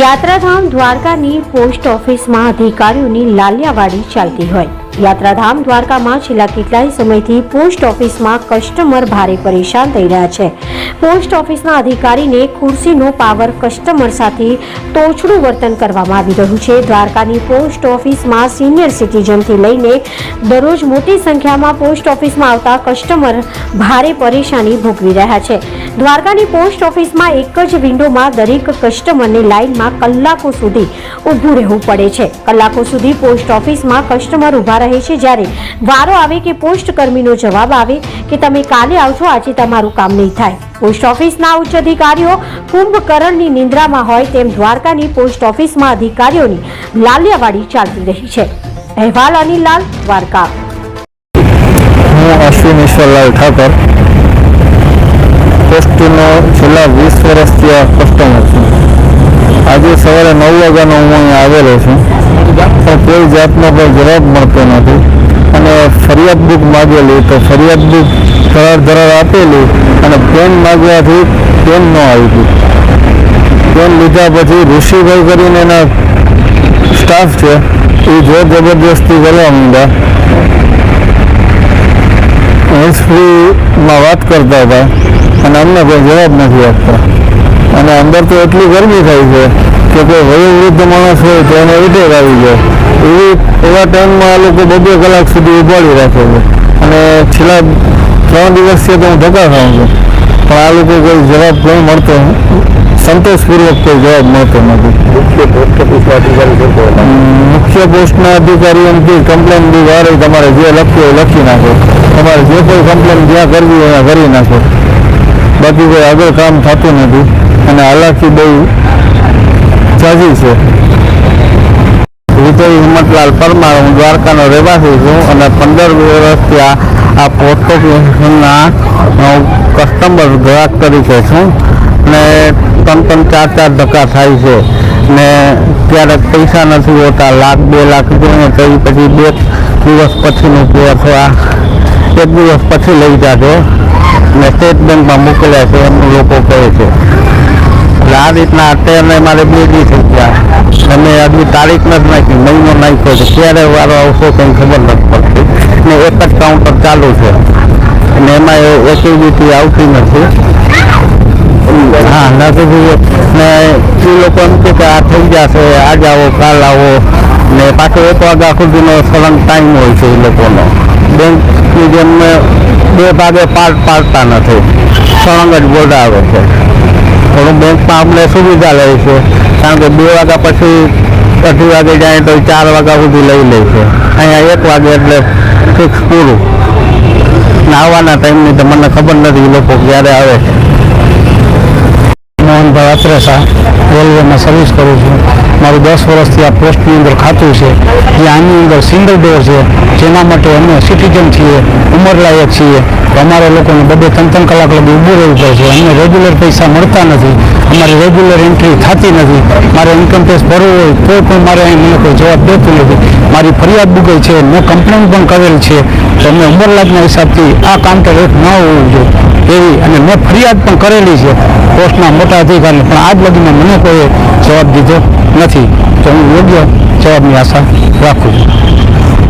યાત્રાધામ દ્વારકાની પોસ્ટ ઓફિસમાં અધિકારીઓની લાલિયાવાડી ચાલતી હોય. યાત્રાધામ દ્વારકામાં છેલ્લા કેટલાય સમયથી પોસ્ટ ઓફિસમાં કસ્ટમર ભારે પરેશાન થઈ રહ્યા છે. પોસ્ટ ઓફિસના અધિકારીને ખુરશીનો પાવર કસ્ટમર સાથે તોછડું વર્તન કરવામાં આવી રહ્યું છે. દ્વારકાની પોસ્ટ ઓફિસમાં સિનિયર સિટીઝનથી લઈને દરરોજ મોટી સંખ્યામાં પોસ્ટ ઓફિસમાં આવતા કસ્ટમર ભારે પરેશાની ભોગવી રહ્યા છે. દ્વારકાની પોસ્ટ ઓફિસમાં એક જ વિન્ડોમાં દરેક કસ્ટમરને લાઇનમાં કલાકો સુધી ઊભું રહેવું પડે છે. કલાકો સુધી પોસ્ટ ઓફિસમાં કસ્ટમર ઊભા રહે છે જ્યારે વારો આવે કે પોસ્ટ કર્મીનો જવાબ આવે કે તમે કાલે આવશો, આજે તમારું કામ નહીં થાય. પોસ્ટ ઓફિસના ઉચ્ચ અધિકારીઓ કુંભકરણની નિંદ્રામાં હોય તેમ દ્વારકાની પોસ્ટ ઓફિસમાં અધિકારીઓની લાલિયાવાડી ચાલતી રહી છે. અહેવાલ અનિલાલ દ્વારકા. હું અશ્વિન ઈશ્વરલાલ ઠાકર. પોસ્ટનો છેલ્લા વીસ વર્ષથી આ કસ્ટમર છું. આજે સવારે નવ વાગ્યાનો હું અહીં આવેલો છું. પણ કોઈ જાતનો કોઈ જવાબ મળતો નથી. અને ફરિયાદ બુક માગેલી તો ફરિયાદ બુક ધરાર ધરાર આપેલી અને પેન માગવાથી પેન ન આવી પેન લીધા પછી ઋષિભાઈ કરીને એના સ્ટાફ છે, એ જોર જબરદસ્તી કરવા માંડ્યા. હેન્ડ્સફ્રીમાં વાત કરતા હતા. અને અમને કોઈ જવાબ નથી આપતા. અને અંદર તો એટલી ગરમી થાય છે કે કોઈ વયોવૃદ્ધ માણસ હોય તો એને ઉઠેર આવી જાય. એવી એવા ટાઈમમાં આ લોકો બે બે કલાક સુધી ઉભાડી રાખે છે. અને છેલ્લા ત્રણ દિવસથી તો હું ધક્કા ખાઉં છું. પણ આ લોકો કોઈ જવાબ કોઈ મળતો સંતોષપૂર્વક કોઈ જવાબ મળતો નથી. મુખ્ય પોસ્ટના અધિકારી પોસ્ટના અધિકારીઓથી કમ્પ્લેન બી વારે તમારે જે લખ્યું એ લખી નાખો. તમારે જે કોઈ કમ્પ્લેન જ્યાં કરવી હોય ત્યાં કરી નાખો. બાકી કોઈ આગળ કામ થતું નથી અને હાલાકી બહુ ઝાઝી છે. વિજય હિંમતલાલ પરમાર, હું દ્વારકાનો રહેવાસી છું અને પંદર વર્ષથી આ પોસ્ટ ઓફિસના કસ્ટમર ગ્રાહક તરીકે છું ને ત્રણ ત્રણ ચાર ચાર ધક્કા થાય છે ને ક્યારેક પૈસા નથી હોતા, લાખ બે લાખ રૂપિયા થઈ પછી બે દિવસ પછીનું કે અથવા એક દિવસ પછી લઈ જાજો. ને સ્ટેટ બેંકમાં મોકલ્યા છે એમ લોકો કહે છે. એટલે આ રીતના અત્યારે મારે બે દી થઈ અને હજુ તારીખ નથી નાખી, મહિનો નાખ્યો છે. ક્યારે વારો આવશો કંઈ ખબર નથી પડતી. ને એક જ કાઉન્ટર ચાલુ છે. અને એમાં એક્ટિવિટી આવતી નથી. હા, નથી. ને એ લોકો એમ કે આ થઈ જશે આજ આવો, કાલ આવો. ને પાછો એક વાગ્યા સુધીનો સળંગ ટાઈમ હોય છે એ લોકોનો. બેંકની જેમ બે ભાગે પાર્ટ પાડતા નથી. સળંગ જ બોલાવે છે. થોડું બેંકમાં અમને સુવિધા લે છે. કારણ કે બે વાગ્યા પછી અઢી વાગે જાય તો ચાર વાગ્યા સુધી લઈ લે છે. અહીંયા એક વાગે એટલે ફિક્સ પૂરું. આવવાના ટાઈમની તો મને ખબર નથી લોકો ક્યારે આવે છે. મોહનભાઈ અત્રેસા રેલવેમાં સર્વિસ કરું છું. મારું દસ વર્ષથી આ પોસ્ટની અંદર ખાતું છે. જે આની અંદર સિંગલ ડોર છે. જેના માટે અમે સિટીઝન છીએ, ઉંમરલાયક છીએ. અમારે લોકોને બબે ત્રણ ત્રણ કલાક લગી ઊભું રહેવું પડે છે અમને રેગ્યુલર પૈસા મળતા નથી. અમારી રેગ્યુલર એન્ટ્રી થતી નથી. મારે ઇન્કમ ટેક્સ ભરવું હોય તો પણ મારે અહીં મને કોઈ જવાબ દેતું નથી. મારી ફરિયાદ બી છે, મેં કમ્પ્લેન પણ કરેલ છે. તો અમે ઉમરલાદના હિસાબથી આ કાઉન્ટર એક ન હોવું જોઈએ. એવી અને મેં ફરિયાદ પણ કરેલી છે પોસ્ટના મોટા અધિકારીને. પણ આજ લગીને મને કોઈ જવાબ દીધો નથી. તો હું યોગ્ય જવાબની આશા રાખું છું.